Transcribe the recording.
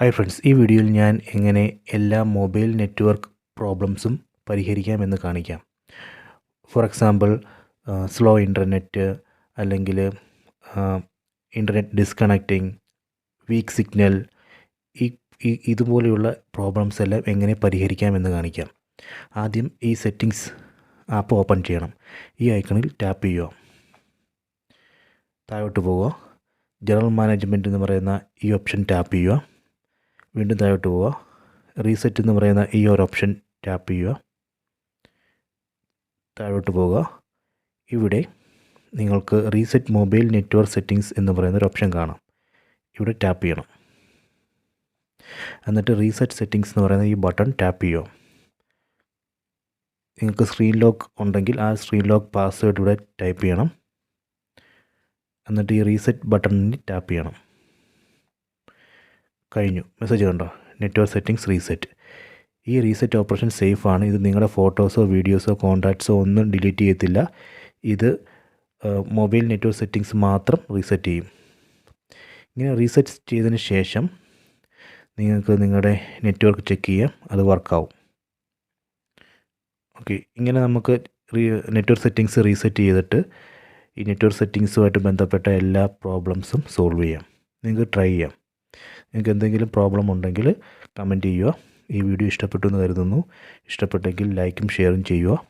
Hi friends ഈ വീഡിയോയിൽ ഞാൻ എങ്ങനെ എല്ലാ മൊബൈൽ നെറ്റ്വർക്ക് പ്രോബ്ലംസും പരിഹരിക്കാമെന്ന് കാണിക്കാം. ഫോർ എക്സാമ്പിൾ സ്ലോ ഇന്റർനെറ്റ് അല്ലെങ്കിൽ ഇന്റർനെറ്റ് ഡിസ്കണക്റ്റിംഗ് വീക്ക് സിഗ്നൽ ഈ ഇതുപോലെയുള്ള പ്രോബ്ലംസ് എല്ലാം എങ്ങനെ പരിഹരിക്കാമെന്ന് കാണിക്കാം. ആദ്യം ഈ സെറ്റിങ്സ് ആപ്പ് ഓപ്പൺ ചെയ്യണം. ഈ ഐക്കണിൽ ടാപ്പ് ചെയ്യുക. താഴോട്ട് പോവുക. ജനറൽ മാനേജ്മെന്റ് എന്ന് പറയുന്ന ഈ ഓപ്ഷൻ ടാപ്പ് ചെയ്യുക. വീണ്ടും താഴോട്ട് പോവുക. റീസെറ്റ് എന്ന് പറയുന്ന ഈ ഒരു ഓപ്ഷൻ ടാപ്പ് ചെയ്യുക. താഴോട്ട് പോവുക. ഇവിടെ നിങ്ങൾക്ക് റീസെറ്റ് മൊബൈൽ നെറ്റ്വർക്ക് സെറ്റിങ്സ് എന്ന് പറയുന്ന ഒരു ഓപ്ഷൻ കാണാം. ഇവിടെ ടാപ്പ് ചെയ്യണം. എന്നിട്ട് റീസെറ്റ് സെറ്റിങ്സ് എന്ന് പറയുന്ന ഈ ബട്ടൺ ടാപ്പ് ചെയ്യുക. നിങ്ങൾക്ക് സ്ക്രീൻ ലോക്ക് ഉണ്ടെങ്കിൽ ആ സ്ക്രീൻ ലോക്ക് പാസ്വേഡ് ഇവിടെ ടൈപ്പ് ചെയ്യണം. എന്നിട്ട് ഈ റീസെറ്റ് ബട്ടണിൽ ടാപ്പ് ചെയ്യണം. കഴിഞ്ഞു. മെസ്സേജ് കണ്ടോ? നെറ്റ്വർക്ക് സെറ്റിങ്സ് റീസെറ്റ് ഈ റീസെറ്റ് ഓപ്പറേഷൻ സേഫ് ആണ്. ഇത് നിങ്ങളുടെ ഫോട്ടോസോ വീഡിയോസോ കോൺടാക്ട്സോ ഒന്നും ഡിലീറ്റ് ചെയ്യത്തില്ല. ഇത് മൊബൈൽ നെറ്റ്വർക്ക് സെറ്റിങ്സ് മാത്രം റീസെറ്റ് ചെയ്യും. ഇങ്ങനെ റീസെറ്റ് ചെയ്തതിന് ശേഷം നിങ്ങൾക്ക് നിങ്ങളുടെ നെറ്റ്വർക്ക് ചെക്ക് ചെയ്യാം. അത് വർക്കാവും ഓക്കെ ഇങ്ങനെ നമുക്ക് റീ നെറ്റ്വർക്ക് സെറ്റിങ്സ് റീസെറ്റ് ചെയ്തിട്ട് ഈ നെറ്റ്വർക്ക് സെറ്റിങ്സുമായിട്ട് ബന്ധപ്പെട്ട എല്ലാ പ്രോബ്ലംസും സോൾവ് ചെയ്യാം. നിങ്ങൾക്ക് ട്രൈ ചെയ്യാം. നിങ്ങൾക്ക് എന്തെങ്കിലും പ്രോബ്ലം ഉണ്ടെങ്കിൽ കമന്റ് ചെയ്യുക. ഈ വീഡിയോ ഇഷ്ടപ്പെട്ടു എന്ന് കരുതുന്നു. ഇഷ്ടപ്പെട്ടെങ്കിൽ ലൈക്കും ഷെയറും ചെയ്യുക.